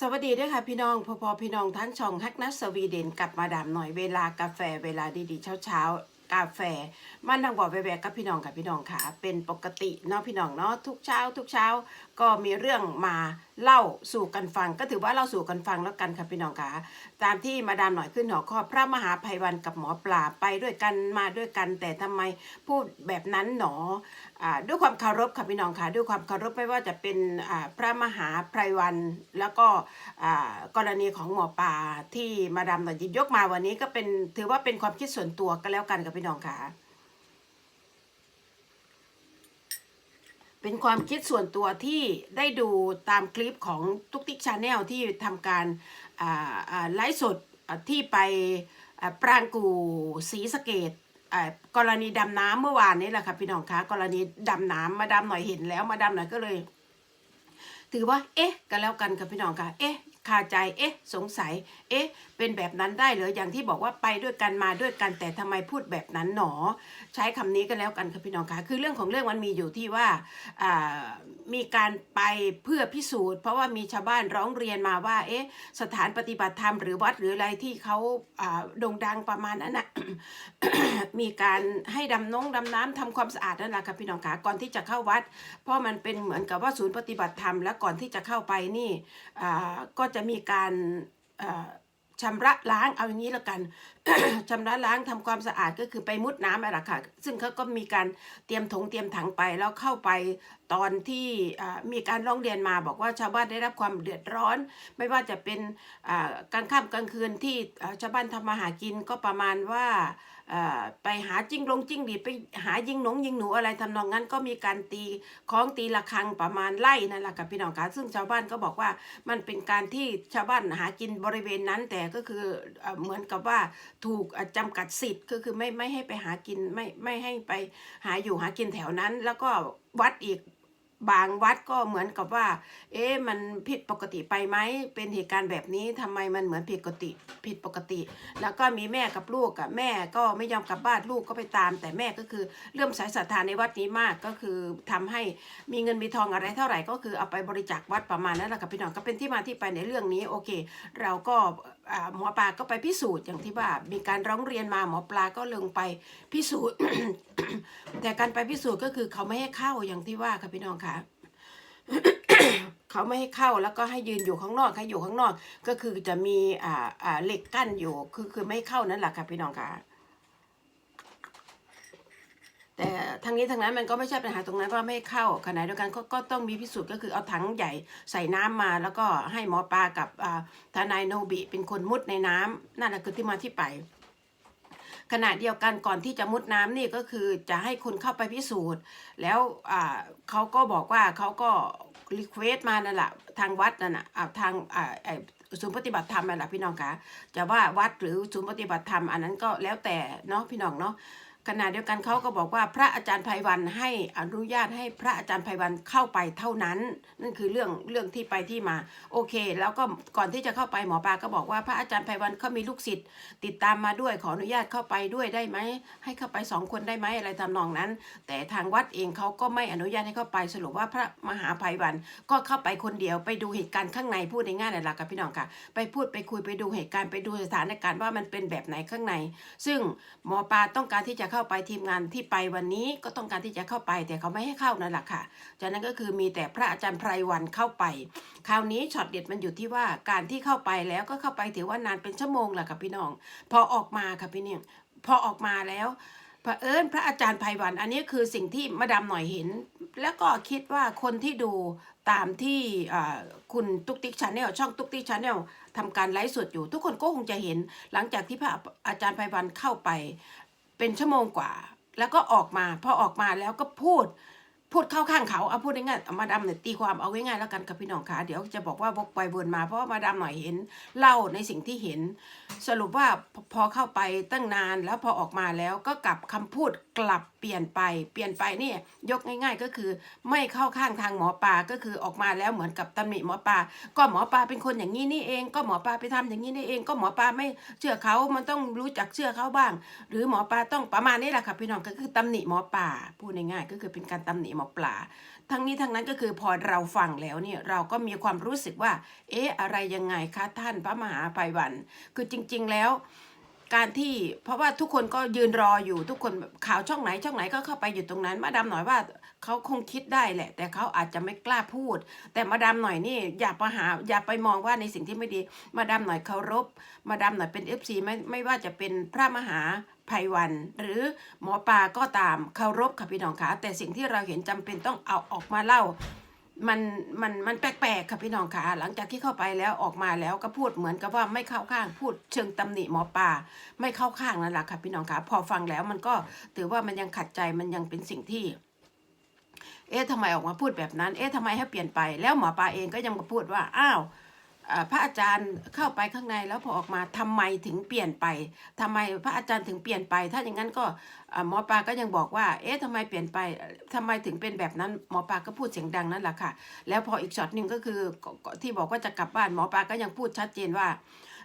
สวัสดีด้วยค่ะพี่น้องพอพอพี่น้องทั้งช่องฮักนัสสวีเดนกลับมาดามหน่อยเวลากาแฟเวลาดีๆเช้าเช้าๆกาแฟมันนั่งบอกแวกๆกับพี่น้องค่ะพี่น้องค่ะ เป็นปกติเนาะพี่น้องเนาะทุกเช้า ทุกเช้าก็มีเรื่องมา เล่าสู่กันฟังก็ถือว่าเล่าสู่กันฟังแล้วกันค่ะพี่น้องคะตามที่มาดามหน่อยขึ้นหัวข้อพระมหาภัยวันกับหมอปลาไปด้วยกันมาด้วยกัน แต่ทำไมพูดแบบนั้นหนออด้วยความเคารพค่ะพี่น้องคะด้วยความเคารพไม่ว่าจะเป็นพระมหาไพรวันแล้วก็กรณีของหมอปลาที่มาดามหน่อยยิบยกมาวันนี้ก็เป็นถือว่าเป็นความคิดส่วนตัวก็แล้วกันกับพี่น้องค่ะ เป็นความคิดส่วนตัวที่ได้ดูตามคลิปของตุ๊กติ๊กชาแนลที่ทำการไลฟ์สดที่ไปปรางกูศรีสเกดอ่ากรณีดำน้ำเมื่อวานนี้แหละค่ะพี่น้องคะกรณีดำน้ำมาดามหน่อยเห็นแล้วมาดามหน่อยก็เลย ถือว่า เอ๊ะ กันแล้วกันกับพี่น้องคะเอ๊ะคาใจเอ๊ะ สงสัย เอ๊ะเป็นแบบนั้นได้หรืออย่างที่บอกว่าไปด้วยกันมาด้วยกันแต่ทำไมพูดแบบนั้นหนอ ใช้คำนี้กันแล้วกันค่ะพี่น้องค่ะคือเรื่องของเรื่องมันมีอยู่ที่ว่ามีการไปเพื่อพิสูจน์ เพราะว่ามีชาวบ้านร้องเรียนมาว่า เอ๊ะสถานปฏิบัติธรรมหรือวัดหรืออะไรที่เขาโด่งดังประมาณนั้นนะมีการให้ดำนงดำน้ำทำความสะอาดนั่นแหละค่ะพี่น้องค่ะก่อนที่จะเข้าวัด เพราะมันเป็นเหมือนกับว่าศูนย์ปฏิบัติธรรมและก่อนที่จะเข้าไปนี่ก็จะมีการ ชำระล้างเอาอย่างนี้แล้วกัน ชำระล้างทำความสะอาดก็คือไปมุดน้ำอะไรค่ะ ซึ่งเขาก็มีการเตรียมถงเตรียมถังไปแล้วเข้าไปตอนที่มีการร้องเรียนมาบอกว่าชาวบ้านได้รับความเดือดร้อน ไม่ว่าจะเป็นกลางค่ำกลางคืนที่ชาวบ้านทำมาหากินก็ประมาณว่าไปหาจิ้งลงจิ้งหรีไปหายิงหนงยิงหนูอะไรทำนองนั้นก็มีการตีคล้องตีระฆังประมาณไล่นั่นแหละค่ะพี่น้องคะซึ่งชาวบ้านก็บอกว่ามันเป็นการที่ชาวบ้านหากินบริเวณนั้น แต่ก็คือเอ่อเหมือนกับว่าถูกอะจำกัดสิทธิ์ก็คือไม่ไม่ให้ไปหากินไม่ไม่ให้ไปหาอยู่หากินแถวนั้น แล้วก็วัดอีก บางวัดก็เหมือนกับว่า เอ๊ะมันผิดปกติไปไหมเป็นเหตุการณ์แบบนี้ทำไมมันเหมือนผิดปกติผิดปกติ แล้วก็มีแม่กับลูกกับแม่ก็ไม่ยอมกลับบ้านลูกก็ไปตาม แต่แม่ก็คือเริ่มสายศรัทธาในวัดนี้มากก็คือทำให้มีเงินมีทองอะไรเท่าไหร่ก็คือเอาไปบริจาควัดประมาณนั้นแหละค่ะพี่น้องก็เป็นที่มาที่ไปในเรื่องนี้โอเค เราก็หมอปลาก็ไปพิสูจน์อย่างที่ว่ามีการร้องเรียนมาหมอปลาก็ลงไปพิสูจน์ แต่การไปพิสูจน์ก็คือเขาไม่ให้เข้าอย่างที่ว่าค่ะพี่น้องค่ะเขาไม่ให้เข้าแล้วก็ให้ยืนอยู่ข้างนอกให้อยู่ข้างนอก ก็คือจะมีอ่าอ่าเหล็กกั้นอยู่คือคือไม่เข้านั่นแหละค่ะพี่น้องค่ะ แต่ทางนี้ทางนั้นมันก็ไม่ใช่ปัญหาตรงนั้นว่าไม่เข้าขณะเดียวกันก็ก็ต้องมีพิสูจน์ก็คือเอาถังใหญ่ใส่น้ำมา แล้วก็ให้หมอปลากับอ่าทนายโนบิเป็นคนมุดในน้ำนั่นแหละคือที่มาที่ไป ขณะเดียวกันก่อนที่จะมุดน้ำนี่ก็คือจะให้คุณเข้าไปพิสูจน์ แล้วเขาก็บอกว่าเขาก็รีเควสมานั่นแหละทางวัดนั่นน่ะทางศูนย์ปฏิบัติธรรมนั่นแหละพี่น้องคะจะว่าวัดหรือศูนย์ปฏิบัติธรรมอันนั้นก็แล้วแต่เนาะพี่น้องเนาะ ขณะเดียวกันเขาก็บอกว่าพระอาจารย์ไพวันให้อนุญาตให้พระอาจารย์ไพวันเข้าไปเท่านั้น นั่นคือเรื่องเรื่องที่ไปที่มา โอเค แล้วก็ก่อนที่จะเข้าไปหมอปลาก็บอกว่าพระอาจารย์ไพวันเขามีลูกศิษย์ติดตามมาด้วยขออนุญาตเข้าไปด้วยได้ไหมให้เข้าไปสองคนได้ไหมอะไรทำนองนั้น แต่ทางวัดเองเขาก็ไม่อนุญาตให้เข้าไปสรุปว่าพระมหาภัยวันก็เข้าไปคนเดียวไปดูเหตุการณ์ข้างในพูดในง่ายๆเลยล่ะกับพี่น้องค่ะไปพูดไปคุยไปดูเหตุการณ์ไปดูสถานการณ์ว่ามันเป็นแบบไหนข้างใน ซึ่งหมอปลาต้องการที่จะเข้าไปทีมงานที่ไปวันนี้ก็ต้องการที่จะเข้าไป แต่เขาไม่ให้เข้านั่นแหละค่ะ จากนั้นก็คือมีแต่พระอาจารย์ไพรวันเข้าไป คราวนี้ช็อตเด็ดมันอยู่ที่ว่าการที่เข้าไปแล้วก็เข้าไปถือว่านานเป็นชั่วโมงแหละค่ะพี่น้อง พอออกมาค่ะพี่เนี่ยพอออกมาแล้วเผอิญพระอาจารย์ไพวัน อันนี้คือสิ่งที่มาดามหน่อยเห็น แล้วก็คิดว่าคนที่ดูตามที่คุณตุ๊กติ๊กชาแนลช่องตุ๊กติ๊กชาแนลทำการไลฟ์สดอยู่ ทุกคนก็คงจะเห็นหลังจากที่พระอาจารย์ไพวันเข้าไป เป็นชั่วโมงกว่า แล้วก็ออกมา พอออกมาแล้วก็พูด พูดเข้าข้างเขาเอาพูดง่ายๆมาดามเนี่ยตีความเอาง่ายๆแล้วกันกับพี่น้องคะเดี๋ยวจะบอกว่าวกไปวนมาเพราะว่ามาดามหน่อยเห็นเล่าในสิ่งที่เห็น สรุปว่าพอพอเข้าไปตั้งนานแล้วพอออกมาแล้วก็กลับคำพูดกลับเปลี่ยนไป เปลี่ยนไปเนี่ยยกง่าย ๆ ก็คือไม่เข้าข้างทางหมอปลาก็คือออกมาแล้วเหมือนกับตำหนิหมอปลาก็หมอปลาเป็นคนอย่างนี้นี่เอง ก็หมอปลาไปทำอย่างนี้นี่เอง ก็หมอปลาไม่เชื่อเขามันต้องรู้จักเชื่อเขาบ้าง หรือหมอปลาต้องประมาณนี้แหละค่ะพี่น้องก็คือตำหนิหมอปลาพูดง่ายๆก็คือเป็นการตำหนิหมออปลา ทั้งนี้ทั้งนั้นก็คือพอเราฟังแล้วเนี่ยเราก็มีความรู้สึกว่า เอ๊ะอะไรยังไงคะท่านพระมหาภัยวัน คือจริง ๆแล้ว การที่เพราะว่าทุกคนก็ยืนรออยู่ทุกคนข่าวช่องไหนช่องไหนก็เข้าไปอยู่ตรงนั้นมาดามหน่อยว่าเขาคงคิดได้แหละ แต่เขาอาจจะไม่กล้าพูด แต่มาดามหน่อยนี่อย่าไปหาอย่าไปมองว่าในสิ่งที่ไม่ดี มาดามหน่อยเคารพ มาดามหน่อยเป็นเอฟซีไม่ไม่ว่าจะเป็นพระมหาภัยวัน หรือหมอปลาก็ตามเคารพค่ะพี่น้องคะแต่สิ่งที่เราเห็นจำเป็นต้องเอาออกมาเล่า มันมันมันแปลกๆค่ะพี่น้องคะหลังจากที่เข้าไปแล้วออกมาแล้วก็พูดเหมือนกับว่าไม่เข้าข้างพูดเชิงตำหนิหมอปลาไม่เข้าข้างนั่นแหละค่ะพี่น้องคะพอฟังแล้วมันก็ถือว่ามันยังขัดใจมันยังเป็นสิ่งที่ เอ๊ะทำไมออกมาพูดแบบนั้น เอ๊ะทำไมให้เปลี่ยนไป แล้วหมอปลาเองก็ยังมาพูดว่า อ้าว พระอาจารย์เข้าไปข้างในแล้วพอออกมาทำไมถึงเปลี่ยนไปทำไมพระอาจารย์ถึงเปลี่ยนไป ถ้าอย่างนั้นก็หมอปลาก็ยังบอกว่า เอ๊ะทำไมเปลี่ยนไปทำไมถึงเป็นแบบนั้นหมอปลาก็พูดเสียงดังนั่นแหละค่ะ แล้วพออีกช็อตหนึ่งก็คือที่บอกว่าจะกลับบ้านหมอปลาก็ยังพูดชัดเจนว่า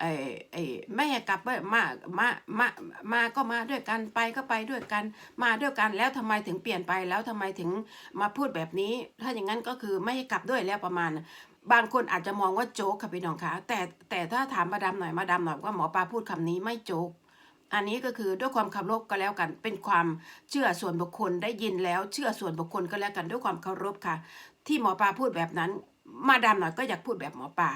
ไอ้ไอ้ไม่กลับมามามามามาก็มาด้วยกันไปก็ไปด้วยกัน มาด้วยกันแล้วทำไมถึงเปลี่ยนไปแล้วทำไมถึงมาพูดแบบนี้ ถ้าอย่างนั้นก็คือไม่กลับด้วยแล้วประมาณ บางคนอาจจะมองว่าโจ๊กค่ะพี่น้องคะแต่แต่ถ้าถามมาดามหน่อยมาดามหน่อยว่าหมอปลาพูดคำนี้ไม่โจ๊กอันนี้ก็คือด้วยความเคารพก็แล้วกัน เป็นความเชื่อส่วนบุคคลได้ยินแล้วเชื่อส่วนบุคคลก็แล้วกันด้วยความเคารพค่ะ ที่หมอปลาพูดแบบนั้น มาดามหน่อยก็อยากพูดแบบหมอปลา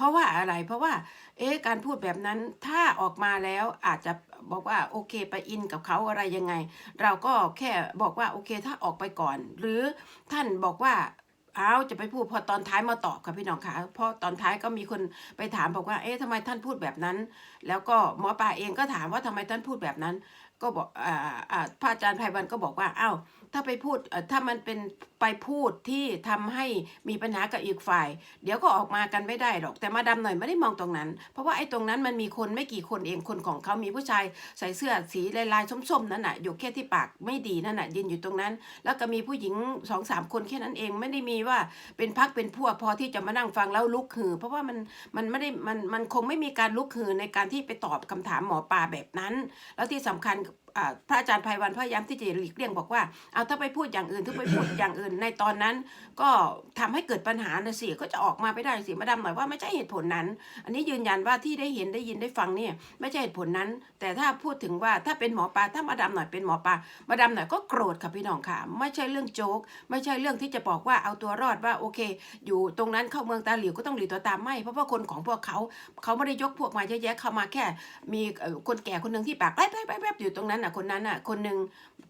เพราะว่าอะไรเพราะว่า เอ๊ะการพูดแบบนั้นถ้าออกมาแล้วอาจจะบอกว่าโอเคไปอินกับเขาอะไรยังไง เราก็แค่บอกว่าโอเคถ้าออกไปก่อน หรือท่านบอกว่าเอ้าจะไปพูดพอตอนท้ายมาตอบค่ะพี่น้องคะเพราะตอนท้ายก็มีคนไปถามบอกว่า เอ๊ะทำไมท่านพูดแบบนั้น แล้วก็หมอปลาเองก็ถามว่าทำไมท่านพูดแบบนั้น ก็บอกอ่าอ่าพระอาจารย์ไพวันก็บอกว่าอ้าว ถ้าไปพูดถ้ามันเป็นไปพูดที่ทำให้มีปัญหากับอีกฝ่าย เดี๋ยวก็ออกมากันไม่ได้หรอก แต่มาดำหน่อยไม่ได้มองตรงนั้น เพราะว่าไอ้ตรงนั้นมันมีคนไม่กี่คนเองคนของเขามีผู้ชายใส่เสื้อสีลายๆส้มๆนั่นน่ะอยู่แค่ที่ปากไม่ดีนั่นน่ะยืนอยู่ตรงนั้น แล้วก็มีผู้หญิงสองสามคนแค่นั้นเองไม่ได้มีว่าเป็นพักเป็นพวกพอที่จะมานั่งฟังแล้วลุกฮือ เพราะว่ามันมันไม่ได้มันมันคงไม่มีการลุกฮือในการที่ไปตอบคำถามหมอปลาแบบนั้น แล้วที่สำคัญพระอาจารย์ไพวันพยายามที่จะหลีกเลี่ยงบอกว่าเอาถ้าไปพูดอย่างอื่นถ้าไปพูดอย่างอื่นในตอนนั้น ก็ทำให้เกิดปัญหานะสิก็จะออกมาไม่ได้สิมาดามหน่อยว่าไม่ใช่เหตุผลนั้น อันนี้ยืนยันว่าที่ได้เห็นได้ยินได้ฟังเนี่ยไม่ใช่เหตุผลนั้น แต่ถ้าพูดถึงว่าถ้าเป็นหมอปลาถ้ามาดามหน่อยเป็นหมอปลามาดามหน่อยก็โกรธค่ะพี่น้องค่ะ ไม่ใช่เรื่องโจ๊ก ไม่ใช่เรื่องที่จะบอกว่าเอาตัวรอดว่าโอเค อยู่ตรงนั้นเข้าเมืองตาหลิวก็ต้องหลีตัวตามไม่เพราะว่าคนของพวกเขาเขาไม่ได้ยกพวกมาเยอะแยะเข้ามาแค่ มีคนแก่คนหนึ่งที่ปากแป๊บแป๊บแป๊บแป๊บอยู่ตรงนั้นน่ะคนนั้นน่ะคนหนึ่ง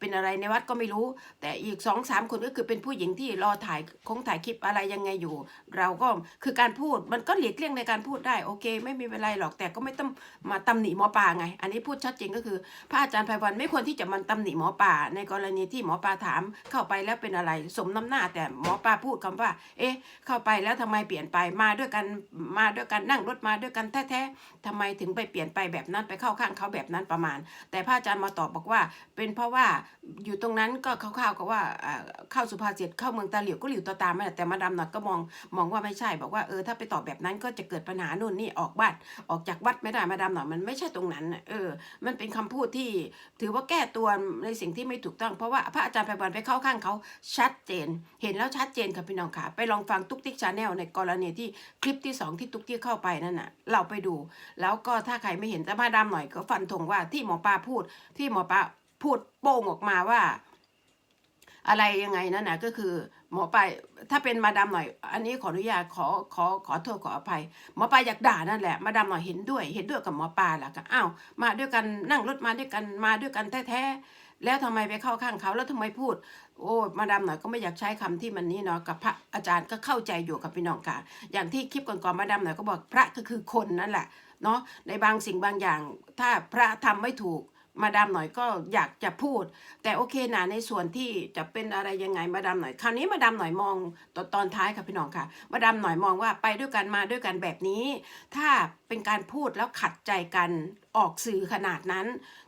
เป็นอะไรในวัดก็ไม่รู้ แต่อีกสองสามคนก็คือเป็นผู้หญิงที่รอถ่ายคงถ่ายคลิปอะไรยังไงอยู่ เราก็คือการพูดมันก็หลีกเลี่ยงในการพูดได้โอเค ไม่มีเป็นไรหรอกแต่ก็ไม่ต้องมาตำหนิหมอปลาไง อันนี้พูดชัดเจนก็คือ พระอาจารย์ไพวันไม่ควรที่จะมันตำหนิหมอปลาในกรณีที่หมอปลาถามเข้าไปแล้วเป็นอะไรสมน้ำหน้า แต่หมอปลาพูดคำว่า เอ๊ะ เข้าไปแล้วทำไมเปลี่ยนไปมาด้วยกันมาด้วยกันนั่งรถมาด้วยกันแท้ๆทำไมถึงไปเปลี่ยนไปแบบนั้นไปเข้าข้างเขาแบบนั้นประมาณ แต่พระอาจารย์มาตอบบอกว่า เป็นเพราะว่าอยู่ตรงนั้นก็คร่าวๆกับว่าเข้าสุภาษิตเข้าเมืองตาเหลิวก็หลิวตัวตามไม่แต่มาดามหนอดก็มองมองว่าไม่ใช่บอกว่าเออถ้าไปตอบแบบนั้นก็จะเกิดปัญหานู่นนี่ออกบ้านออกจากวัดไม่ได้มาดามหนอดมันไม่ใช่ตรงนั้นเออ มันเป็นคำพูดที่ถือว่าแก้ตัวในสิ่งที่ไม่ถูกต้อง เพราะว่าพระอาจารย์ไพวันไปเข้าข้างเขาชัดเจน เห็นแล้วชัดเจนค่ะพี่น้องค่ะ ไปลองฟังตุ๊กติ๊กชาแนลในกรณีที่คลิปที่สองที่ตุ๊กติ๊กเข้าไปนั่นน่ะเราไปดู แล้วก็ถ้าใครไม่เห็นแต่มาดามหน่อยก็ฟันธงว่าที่หมอปลาพูดที่หมอปลาพูดโป้งออกมาว่า อะไรยังไงนั่นนะก็คือ หมอปลาถ้าเป็นมาดามหน่อย อันนี้ขออนุญาตขอขอขอโทษขออภัย หมอปลาอยากด่านั่นแหละ มาดามหน่อยเห็นด้วย เห็นด้วยกับหมอปลาแหละก็อ้าวมาด้วยกันนั่งรถมาด้วยกันมาด้วยกันแท้ๆแล้วทำไมไปเข้าข้างเขาแล้วทำไมพูด โอ้มาดามหน่อยก็ไม่อยากใช้คำที่มันนี้เนาะกับพระอาจารย์ก็เข้าใจอยู่กับพี่น้องค่ะอย่างที่คลิปก่อนๆมาดามหน่อยก็บอกพระก็คือคนนั่นแหละเนาะในบางสิ่งบางอย่าง ถ้าพระทำไม่ถูก มาดามหน่อยก็อยากจะพูด แต่โอเคนะในส่วนที่จะเป็นอะไรยังไงมาดามหน่อย คราวนี้มาดามหน่อยมองตอนตอนท้ายค่ะพี่น้องค่ะ มาดามหน่อยมองว่าไปด้วยกันมาด้วยกันแบบนี้ ถ้าเป็นการพูดแล้วขัดใจกัน ออกสื่อขนาดนั้น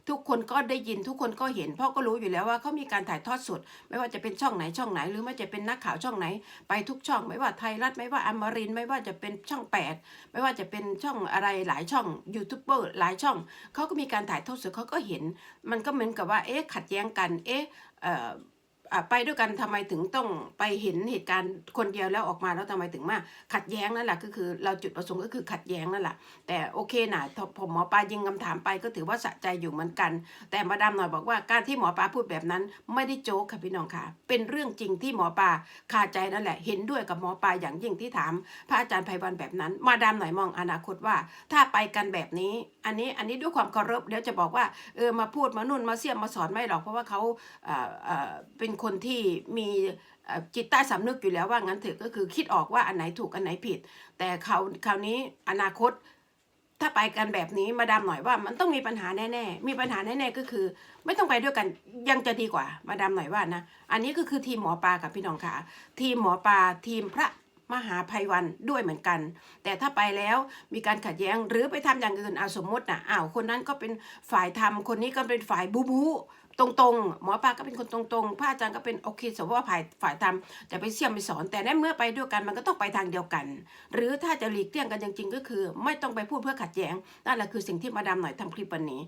ทุกคนก็ได้ยินทุกคนก็เห็นพราะก็รู้อยู่แล้วว่าเขามีการถ่ายทอดสด ไม่ว่าจะเป็นช่องไหนช่องไหน หรือไม่ว่าจะเป็นนักข่าวช่องไหน ไปทุกช่อง ไม่ว่าไทยรัฐไม่ว่าอมรินไม่ว่าจะเป็นช่องแปดไม่ว่าจะเป็นช่องอะไรหลายช่องยูทูบเบอร์หลายช่องเขาก็มีการถ่ายทอดสดเขาก็เห็น มันก็เหมือนกับว่าเอ๊ะขัดแย้งกันเอ๊ะ ไปด้วยกันทำไมถึงต้องไปเห็นเหตุการณ์คนเดียวแล้วออกมาแล้วทำไมถึงมาขัดแย้งนั่นแหละก็คือเราจุดประสงค์ก็คือขัดแย้งนั่นแหละแต่โอเคนะผมหมอปลายิงคำถามไปก็ถือว่าสะใจอยู่เหมือนกัน แต่มาดามหน่อยบอกว่าการที่หมอปลาพูดแบบนั้น ไม่ได้โจ๊กค่ะพี่น้องค่ะ เป็นเรื่องจริงที่หมอปลาคาใจนั่นแหละ เห็นด้วยกับหมอปลาอย่างยิ่งที่ถาม พระอาจารย์ไพวันแบบนั้น มาดามหน่อยมองอนาคตว่า ถ้าไปกันแบบนี้อันนี้อันนี้ด้วยความเคารพเดี๋ยวจะบอกว่าเออมาพูดมานุ่นมาเสียมมาสอนไม่หรอกเพราะว่าเขาเอ่อเอ่อเป็นคนที่มีจิตใต้สำนึกอยู่แล้วว่างั้นเถอะก็คือคิดออกว่าอันไหนถูกอันไหนผิด แต่เขาคราวนี้อนาคต ถ้าไปกันแบบนี้มาดามหน่อยว่ามันต้องมีปัญหาแน่ๆมีปัญหาแน่ๆก็คือ ไม่ต้องไปด้วยกันยังจะดีกว่ามาดามหน่อยว่านะอันนี้ก็คือทีมหมอปลากับพี่น้องค่ะทีมหมอปลาทีมพระ มหาภัยวันด้วยเหมือนกัน แต่ถ้าไปแล้วมีการขัดแย้งหรือไปทำอย่างอื่นเอาสมมตินะอ้าวคนนั้นก็เป็นฝ่ายทำคนนี้ก็เป็นฝ่ายบูบูตรงๆ หมอปลาก็เป็นคนตรงๆพระอาจารย์ก็เป็นโอเคสมมติว่าฝ่ายฝ่ายทำจะไปเสี่ยมไปสอน แต่ในเมื่อไปด้วยกันมันก็ต้องไปทางเดียวกัน หรือถ้าจะหลีกเลี่ยงกันจริงๆ ก็คือ ไม่ต้องไปพูดเพื่อขัดแย้งนั่นแหละคือสิ่งที่มาดามหน่อยทำคลิปวันนี้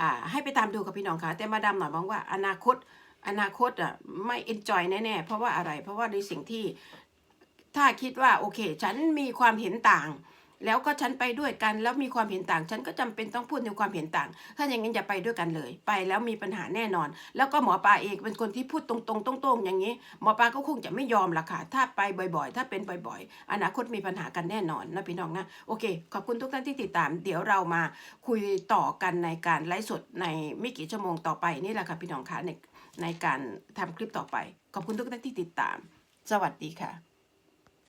อ่าให้ไปตามดูกับพี่น้องค่ะแต่มาดามหน่อยมองว่าอนาคตอนาคตอะไม่เอนจอยแน่ๆ เพราะว่าอะไร เพราะว่าในสิ่งที่ ถ้าคิดว่าโอเค ฉันมีความเห็นต่าง แล้วก็ฉันไปด้วยกัน แล้วมีความเห็นต่าง ฉันก็จำเป็นต้องพูดในความเห็นต่าง ถ้าอย่างนั้นอย่าไปด้วยกันเลย ไปแล้วมีปัญหาแน่นอน แล้วก็หมอปลาเองเป็นคนที่พูดตรงๆตรงๆอย่างนี้ หมอปลาก็คงจะไม่ยอมละค่ะ ถ้าไปบ่อย ๆ ถ้าเป็นบ่อย ๆ อนาคตมีปัญหากันแน่นอนนะพี่น้องนะโอเค ขอบคุณทุกท่านที่ติดตาม เดี๋ยวเรามาคุยต่อกันในการไลฟ์สดในไม่กี่ชั่วโมงต่อไปนี่แหละค่ะพี่น้องคะในในการทำคลิปต่อไป ขอบคุณทุกท่านที่ติดตาม สวัสดีค่ะ